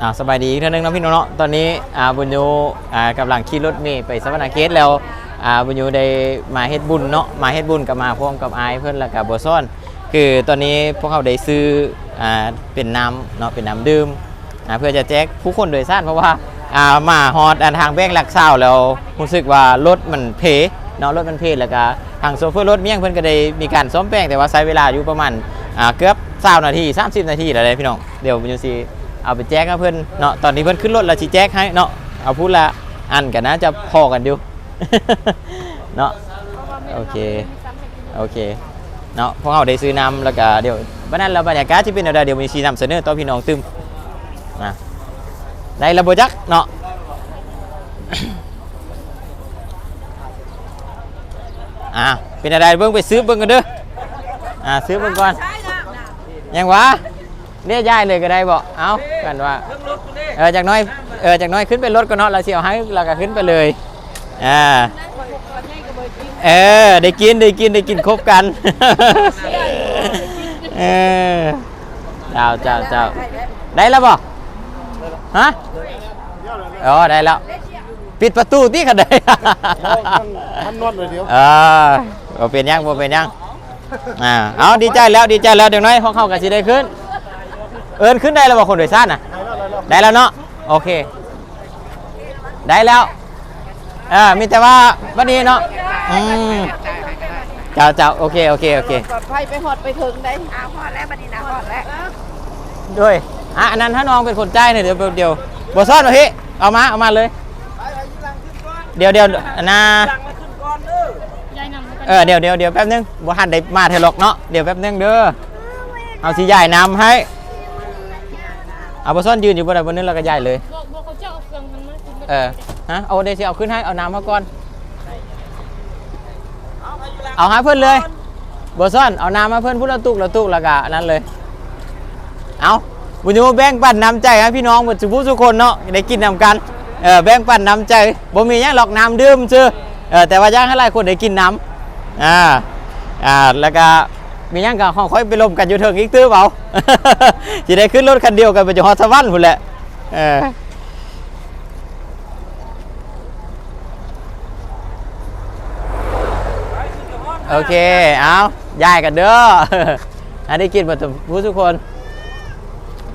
อ่าสบายดีอีกเท่านึงเนะพี่น้องเนาะตอนนี้อ่าบุญยูอ่ากำลังขี่รถเมล์ไปสวรรณเขตแล้วอ่าบุญยูได้มาเฮ็ดบุญเนาะมาเฮ็ดบุญกับมาพร้อมกับอายเพื่อนแล้วกับบัวซ่อน คือตอนนี้พวกเขาได้ซื้ออ่าเป็นน้ำเนาะเป็นน้ำดื่มอ่าเพื่อจะแจกผู้คนโดยสารเพราะว่าอ่ามาฮอดอันทางแบงหลักเศร้าแล้วรู้สึกว่ารถมันเพเนาะรถมันเพแล้วก็ทางโซเฟอร์รถเมี่ยงเพิ่อนก็ได้มีการซ้อมแป้งแต่ว่าใช้เวลาอยู่ประมาณอ่าเกือบ20นาที30 นาทีแล้วเลยพี่น้องเดี๋ยวบุญยูสิ เอาไปแจกให้เพื่อนเนาะตอนนี้เพื่อนขึ้นรถแล้วชี้แจกให้เนาะเอาพูดละอันกันนะจะพอกันอยู่เนาะโอเคโอเคเนาะพวกเราได้ซื้อน้ำแล้วก็เดี๋ยววันนั้นเราบรรยากาศที่เป็นอะไรเดี๋ยวมีชีนำเสนอต่อพี่น้องตึมนะได้ระบบจักเนาะอะเป็นอะไรเบิ่งไปซื้อเบิ่งกันเด้ออ่าซื้อเบิ่งก่อนยังวะ เรียกย้ายเลยก็ได้บอกเอากันว่าเออจากน้อยเออจากน้อยขึ้นไปรถก็เนาะเราเสียวให้เราก็ขึ้นไปเลยอ่าเออได้กินได้กินได้กินครบกันเออเจ้าเจ้าเจ้าได้แล้วบอกฮะอ๋อได้แล้วปิดประตูที่กันได้ท่านนวดเลยเดียวเออบ่เป็นยังบ่เป็นยังอ่าเอาดีใจแล้วดีใจแล้วเดี๋ยวน้อยห้องเข้ากันสิได้ขึ้น เอินขึ้นได้แล้วบ่คนโดยสารน่ะ ได้แล้วเนาะ โอเค ได้แล้วอ่ามีแต่ว่าวันนี้เนาะ อืมเจ้าเจ้าโอเค โอเค โอเค ปลอดภัยไปหอดไปถึงได้อาพอดแล้วบัดนี้นะพอดแล้วด้วยอะอันนั้นถ้าน้องเป็นคนจ่ายเนี่ยเดี๋ยวเดี๋ยวบ่ซ่อนมาพี่เอามา เอามาเลย เดี๋ยวเดี๋ยวนะเออเดี๋ยวเดี๋ยวเดี๋ยวแป๊บนึงบ่ทันได้มาเทหรอกเนาะ เดี๋ยวแป๊บนึงเด้อ เอาสิใหญ่น้ำให้ เอาบ่ซ่อนยืนอยู่บนใดบนนึงแล้วก็ใหญ่เลย บอกบอกเขาจะเอาเครื่องมันมากินเออฮะเอาเดี๋ยวสิเอาขึ้นให้เอาน้ำมาก่อน เอาให้เพื่อนเลยบ่ซ่อนเอาน้ำมาเพื่อนพูดละตุกละตุกแล้วก็อันนั้นเลย เอาบุญยูแบ่งปันน้ำใจให้พี่น้องหมดสุภุทุกคนเนาะได้กินนำกันเออแบ่งปันน้ำใจบ่มีหยังหรอกน้ำดื่มซื่อเออแต่ว่าอยากให้หลายคนได้กินน้ำอ่าอ่าแล้วก็ มียังก็ค่อยไปลมกันอยู่เถิงอีกตื้อเปล่าสิได้ขึ้นรถคันเดียวกันไปจนฮอดสวรรค์พุ่นแหละเออโอเค เอาย้ายกันเด้อให้ได้กินหมดทุกทุกคน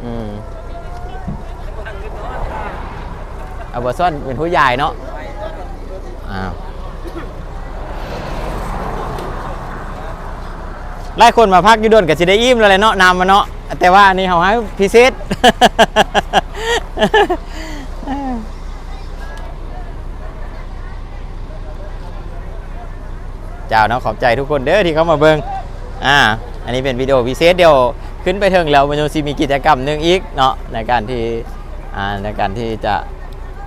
อืมเอาบอซ่อนเป็นผู้ใหญ่เนาะ อ้าว ไล่คนมาพักอยู่ดนกับสิได้อิ่มแล้วแหละเนาะนำมาเนาะแต่ว่าอันนี่เขาให้พิเศษเจ้าเนาะขอบใจทุกคนเด้อที่เข้ามาเบิงอ่า อันนี้เป็นวิดีโอพิเศษเดี๋ยวขึ้นไปถึงแล้วมันจะมีกิจกรรมหนึ่งอีกเนาะในการที่อ่าในการที่จะ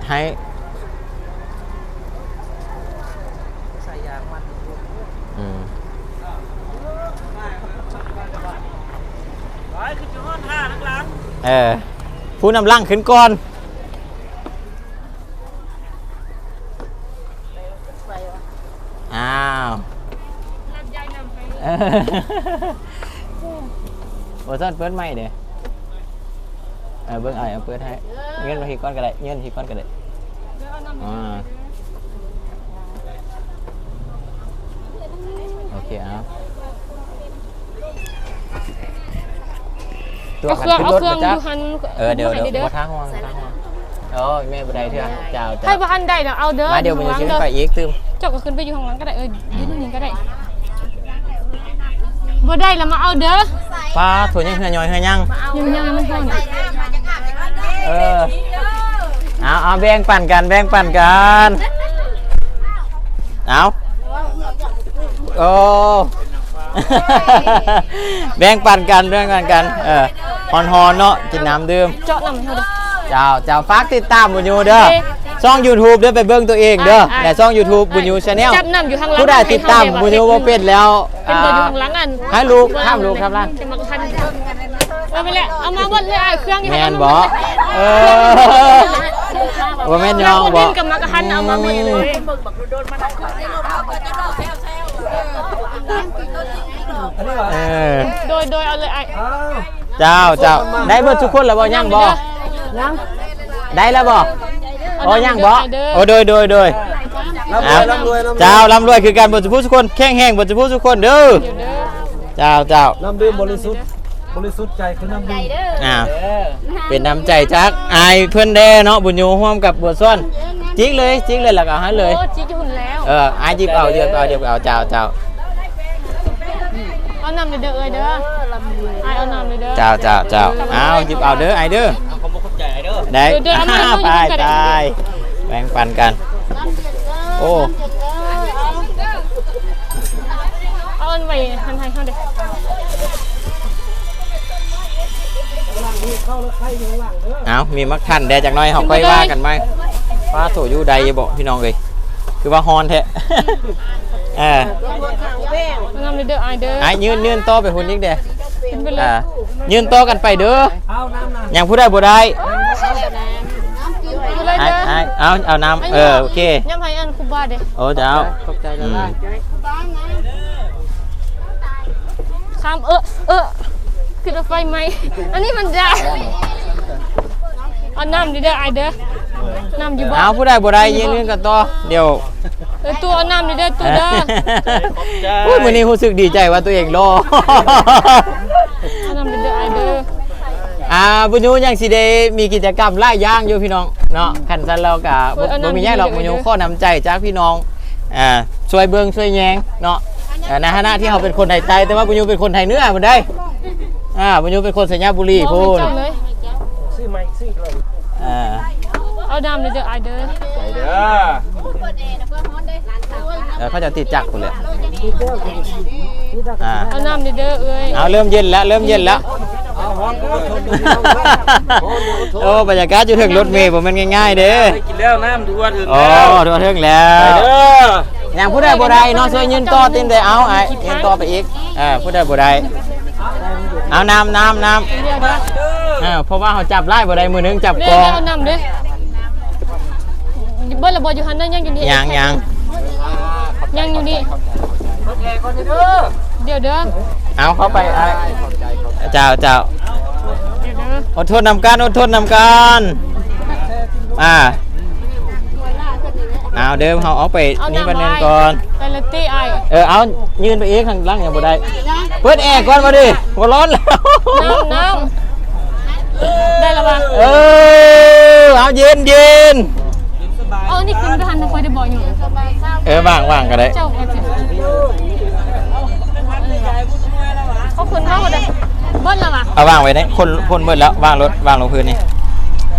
ให้อืม เออผู้นำร่างขึ้นก่อน อ้าวรับยายนำไปเออโอ้ซ่อนเปิดไม่เด้เออเบิ้งไอ้เอาเปิดให้ เงินมาทีก้อนก็ได้เงินทีก้อนก็ได้ เดี๋ยวเอานำไปอ่า โอเคเอา ตัวเอาขัเครื่องเอาขึ้นเครื่องรถอมายู่หันเออเดี๋ยวเดี๋ยวให้เด้อหัวทางห้องทางห้องโอ้ยแม่บันไดเถื่อนเจ้าให้เจ้าบ่ทันได้เนาะเอาเด้อมาเดี๋ยวมันอยู่จะข้างขึ้หนลังไปเด้ออีกตึมเจ้าก็ขึ้นไปอยู่ข้างหลังก็ได้เออยืนนี่ก็ได้บ่ได้แล้วมาเอาเด้อป้าถั่วยังเหื่อยย่อยเหื่อยยังยังยังมันฮ้อนเออเอาเอาแบ่งปั่นกันแบ่งปั่นกันเอาโอ้แบ่งปั่นกันแบ่งปั่นกัน เออ ฮอนฮอนๆเนาะกินน้ำดื่ม เจาะนำให้เฮาเด้อเจ้าเจ้าฝากติดตามบุญยูเด้อโอเคช่อง YouTube เด้อไปเบิ่งตัวเองเด้ออ่าแต่ช่อง YouTube บุญยูชาแนลจับนำอยู่ข้างหลังผู้ใดติดตามบุญยูบ่เป็นแล้วเป็นอ่า เบอร์อยู่ข้างหลังอันให้ลูกห้ามลูกครับล่ะจะมากระทันเอาไปเลยเอามาหมดเลยไอ้เครื่องอยู่แม่ข้างนหลังบ่เออบ่แม่นยองแล้วบ่ดินกับมากระทันเอามาหมดเลยเออ โดยโดยเอาเลยไอ้ เจ้าเจ้าได้เบิดทุกคนแล้วบ่ยังบ่ยังได้แล้วบ่โอ้ยังบ่โอ้โดยโดยโดยร่ำรวยร่ำรวยร่ำรวยเจ้าร่ำรวยคือการบทสุภุทุกคนแข็งแห้งบทสุภุทุกคนเด้อเดี๋ยวเด้อเจ้าเจ้าน้ำดื่มบริสุทธิ์บริสุทธิ์ใจคือน้ำดื่มอ่าเป็นน้ำใจจักอายเพื่อนแด้เนาะบุญยูร่วมกับบัวซ้อนจิกเลยจิกเลยหลักเอาให้เลยโอ้จิ๊กหุ่นแล้วเอออายจิบเอาเดียวเอาเดียวเอาเจ้าเจ้าเอานำเลยเด้อเอ้ยเด้อไอาย เอานำเลยเด้อ เจ้าเจ้าเจ้าเอาจิบเอาเด้อไอายเด้อได้เดี๋ยวเดี๋ยวเอามาให้ไปดูกันตายแบ่งปันกัน โอ้เอาอันไว้ทันไทยเข้าเด้อเอามีมักทันแดจากหน้อยเขาค่อยว่ากันไหมฟ้าโถอยู่ใดบอกพี่น้องเลยคือว่าฮอนแท้ เออ เอานำเลยเด้อไอายเด้อไอ้ยืนยืนโตอไปหุ่นอีกเด้อขึ้น ไปเลยอ่ายืนโตอกันไปเด้อเอาน้ำน้ำยังผู้ได้บ่ได้ขึ้นไปเลยไอ้เด้อไอ้เอาเอาน้ำเออโอเคย่ำให้อันคุบาเด้อโอ้เจ้าขอบใจอืละมลายข้ามเออเออขึ้นรถไฟไหมอันนี้มันได้เอาน้ำดิเด้อไอายเด้อน้ำอยู่บ่เอาผู้ได้บ่ได้ยืนยืนกันต่อเดี๋ยว เออตัวเอาน้ำดิเด้อตัวเด้อโอ้ยมื้อนี้รู้สึกดีใจว่าตัวเองรอเอาน้ำดิเด้อไอายเด้ออ่าบุญยูยังสิได้มีกิจกรรมหลายอย่างอยู่พี่น้องเนาะคันซันเราก็บ่บ่มีหยังหรอกบุญยูข้อนำใจจากพี่น้องอ่าช่วยเบิ่งช่วยแยงเนาะเอ่อในฐานะที่เขาเป็นคนไทยใต้แต่ว่าบุญยูเป็นคนไทยเหนือพุ่นได้อ่าบุญยูเป็นคนสัญญาบุรีมองพุ่ให้นเจ้าเลยซื้อไหมซื้อเลยอ่าเอาน้ำดิเด้อไอายเด้อไปเด้อเออเขาจะติดจักรพุ่นเลย อ่าเอาน้ำดิเด้อเอ้ยเอาเริ่มเย็นแล้วเริ่มเย็นแล้วเอาฮอนก็ทนดูโอ้บรรยากาศอยู่ถึงรถเมล์ผมมันง่ายๆเด้อกินแล้วน้ำดูว่าถึงโอ้แล้วถึงถึงแล้วไปเด้ออย่างผู้ใดบ่ได้เนาะช่วยยืนต่อตินได้เอาไอ้ยืนต่อไปอีกเออผู้ใดบ่ได้เอาน้ำน้ำน้เดี๋ยวเด้อำเออเพราะว่าเขาจับไล่บ่ได้มือนึงจับเดี๋กยวองเอาน้ำเด้อเบิ้ลระเบิดอยู่หันนั่นยังอยู่นี่ยังยังยังอยู่นี่ เดี๋ยวเด้อเอาเข้าไปไอ้เจ้าเจ้าเดี๋ยวเด้ออดทนนำการอดทนนำการอ่าเอาเดิมเขาเอาไปเอานี่น้ำประเด็นไว้ก่อนไปละตี้ไอเออเอายืนไปอีกข้างหล่างยังบ่ได้เปิดแอร์ก่อนมาดิบ่ร้อนแล้วน้ำน้ำได้แล้วปะเออเอาเย็นเย็นเอานี่ขึ้นไปหันทางไปได้บ่อยู่เออว่างว่างก็ได้ เจ้าแอบสิเขาขึ้นมาหมดเลยเบิ้ลแล้วปะเอาว่างไว้นี่คนคนเบิดแล้วว่างรถว่างลงพื้นนี่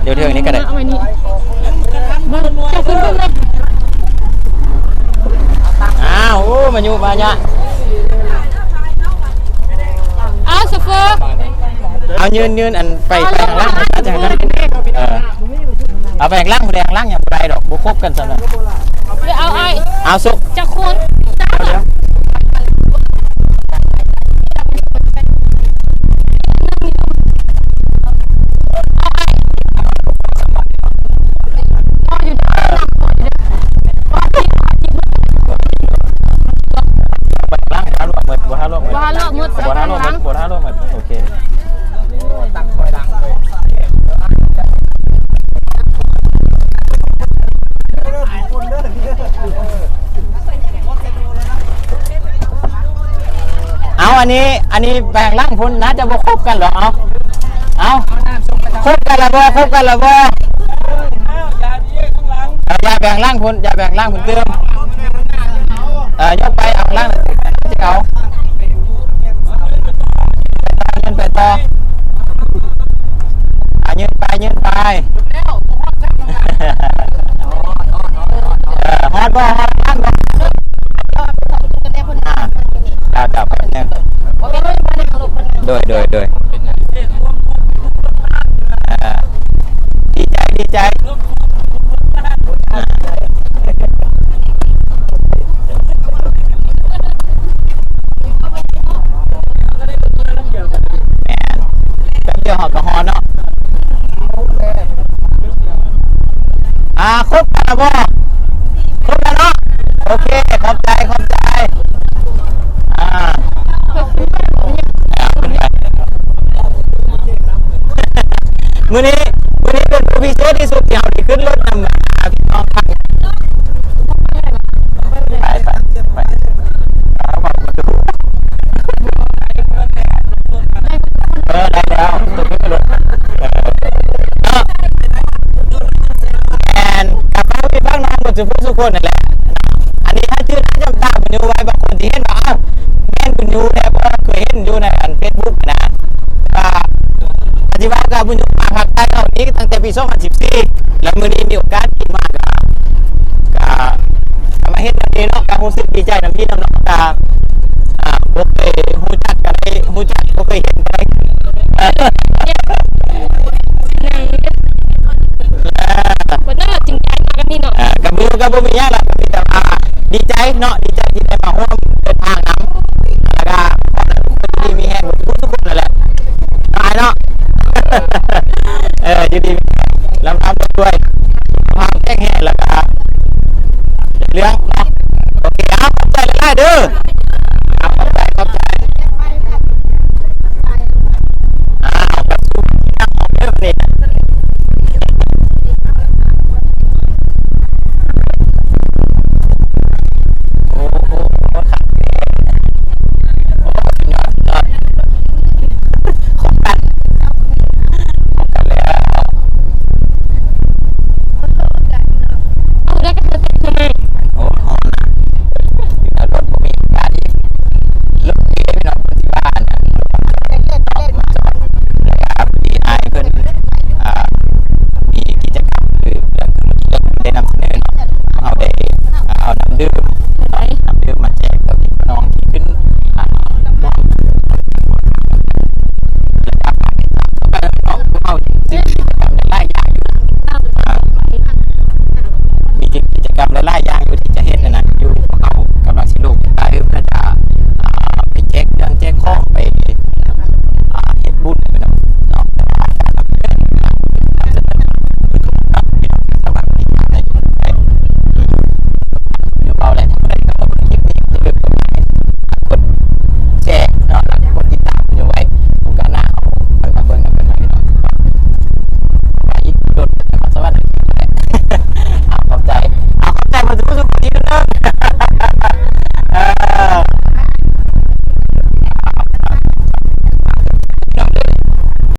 เดี๋ยวเทืองนี้ก็ได้เอาไว้นี่เบิ้ลเจ้าขึ้นไปเลยอ้าวโอ้มาอยู่มาเนี่ยอ้าวโซเฟอร์เอายืนยืนอันไปไปข้างล่างอาจารย์นะเออเอาไปข้างล่างไปข้างล่างอย่าไปดอกบุคบกันซะหน่อยเดี๋ยวเอาไอ้เอาสุกจะ อันนี้อันนี้แบ่งล่างพุ่นน่าจะบ่คบกันเหรอเอาเอาคบกันละบ่คบกันละบ่อาอย่าแบ่งล่างพุ่นอย่าแบ่งล่างพุ่นเติมเออยกไป ครบกันแล้วบ่ครบแล้วเนาะโอเคขอบใจขอบใจอ่าเอาขึ้นไปมื้อนี้มื้อนี้เปพิเศษที่สุดที่เราได้ขึ้นรถนำ กคนนั่นแหละ อันนี้ถ้าชื่อท่านจำตาคุณยูไว้บางคนที่เห็นว่าอ้าวแม่นคุณยูแท้เพราะเคยเห็นอยู่ในอันเฟซบุ๊กนะว่าอธิบายกับคุณยูมาภาคใต้เอานี้ตั้งแต่ปี2014แล้วมือนี้มีโอกาสดีมากกับกับมาเห็นแบบนี้เนาะกับรู้สึกดีใจน้ำพี่น้ำน้องกับอ่าพวกเคหูจักกันได้หูจักพวกเคเห็น ดี